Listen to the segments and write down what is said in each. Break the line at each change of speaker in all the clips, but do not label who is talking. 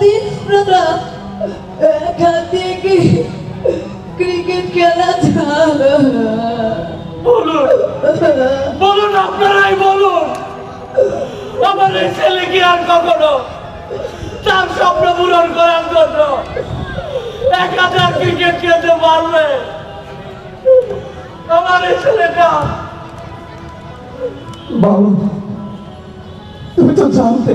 সারাদিন দাদা এখান দিয়ে ক্রিকেট খেলা
বলুন। বলুন আপনারাই বলুন। আমার এই ছেলে কি আর কখনো তার স্বপ্ন পূরণ করার জন্য এক হাজার ক্রিকেট খেলতে আমার এই ছেলেটা।
বাবা তুমি তো জানতে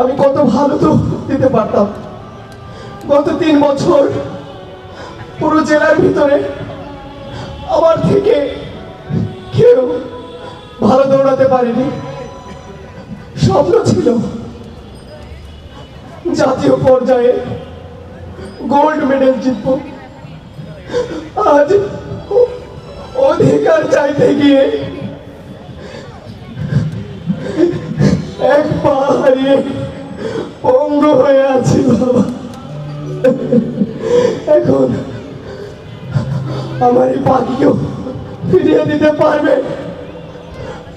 আমি কত ভালো তো দিতে পারতাম। গত তিন বছর পুরো জেলার ভিতরে আমার থেকে কেউ ভালো দৌড়াতে পারেনি। স্বপ্ন ছিল জাতীয় পর্যায়ে গোল্ড মেডেল জিতব। আজ অধিকার চাইতে গিয়ে এক পা হারিয়ে পঙ্গু হয়ে আছি বাবা। এখন আমার এই পাখিকেও ফিরিয়ে দিতে পারবে?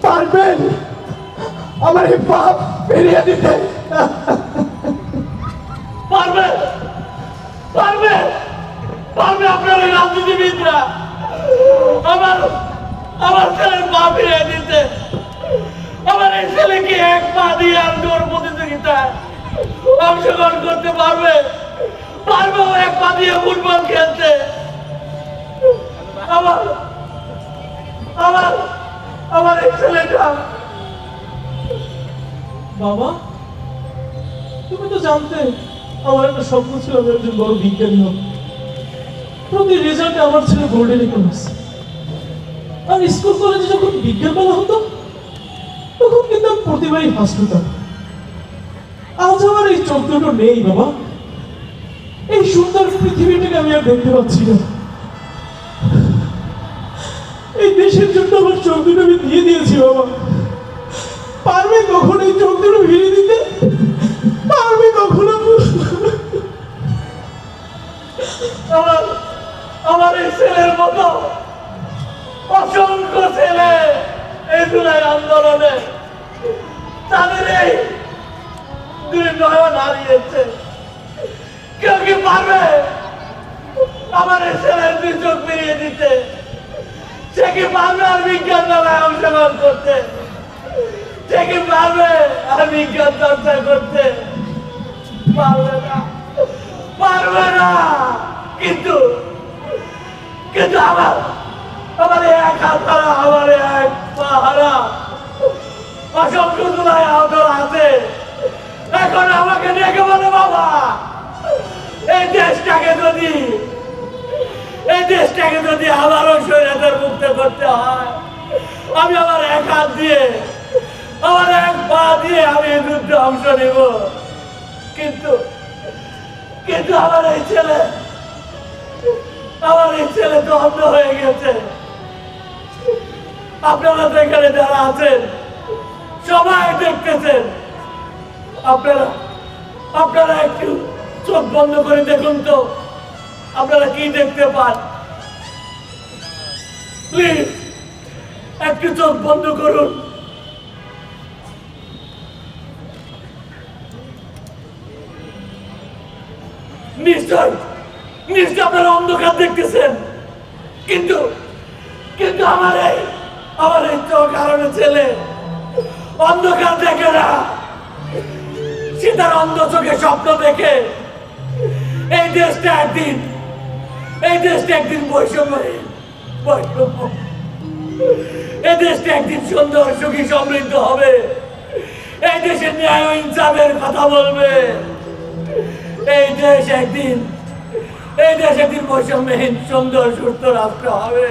পারবেন আমার এই পাপ ফিরিয়ে দিতে।
পারবে? পারবে? পারবে আপনার এই রাজনীতিবিদরা? আমার আমার ছেলের পা ফিরিয়ে দিতে। অংশগ্রহণ করতে পারবে? পারবে ও এক পা দিয়ে ফুটবল খেলতে। আমার আমার আমার এই ছেলেটা।
বাবা, তুমি তো জানতে, আমার একটা স্বপ্ন ছিল আমি একজন বড় বিজ্ঞানী হব। প্রতি রেজাল্টে আমার ছিল গোল্ডেন ইকোনমিক্স আর স্কুল কলেজে যখন বিজ্ঞান মেলা হতো, তখন কিন্তু আমি প্রতিবারই ফার্স্ট হতাম আজ দুটো নেই বাবা। এই সুন্দর পৃথিবীটাকে আমি আর দেখতে পাচ্ছি না। এই দেশের জন্য আমার চোখ আমি দিয়ে দিয়েছি বাবা। পারবে কখন এই চোখ দুটো ভিড়ে দিতে? পারবে কখনো
আমার আমার এই ছেলের মতো অসংখ্য ছেলে এই জুলাই আন্দোলনে তাদের সে কি পারবে আর বিজ্ঞান মেলায় অংশগ্রহণ করতে। সে কি পারবে আর বিজ্ঞান চর্চা করতে। পারবে না। পারবে না। কিন্তু কিন্তু আমার এই দেশটাকে যদি আবারও স্বৈরাচার মুক্ত করতে হয়, আমি আমার এক হাত দিয়ে আমার এক পা দিয়ে আমি যুদ্ধে অংশ নেব। কিন্তু কিন্তু আমার এই ছেলে, আমার এই ছেলে তো অন্ধ হয়ে গেছে। আপনারা তো এখানে যারা আছেন, সবাই দেখতেছেন। আপনারা আপনারা একটু চোখ বন্ধ করে দেখুন তো, আপনারা কি দেখতে পান? প্লিজ, একটু চোখ বন্ধ করুন। নিশ্চয় নিশ্চয় আপনারা অন্ধকার দেখতেছেন। কিন্তু কিন্তু আমার এই আমার এই চোখ কারণে ছেলে অন্ধকার দেখে না। সে তার অন্ধ চোখে স্বপ্ন দেখে। এই দেশটা একদিন, এই দেশটা একদিন বৈষম্যহীন। বৈষম্য দেশটা একদিন সুন্দর, সুখী, সমৃদ্ধ হবে। এই দেশের ন্যায় ইনসাফের কথা বলবে। এই দেশ একদিন, এই দেশ একদিন বৈষম্যহীন, সুন্দর, সুস্থ রাষ্ট্র হবে।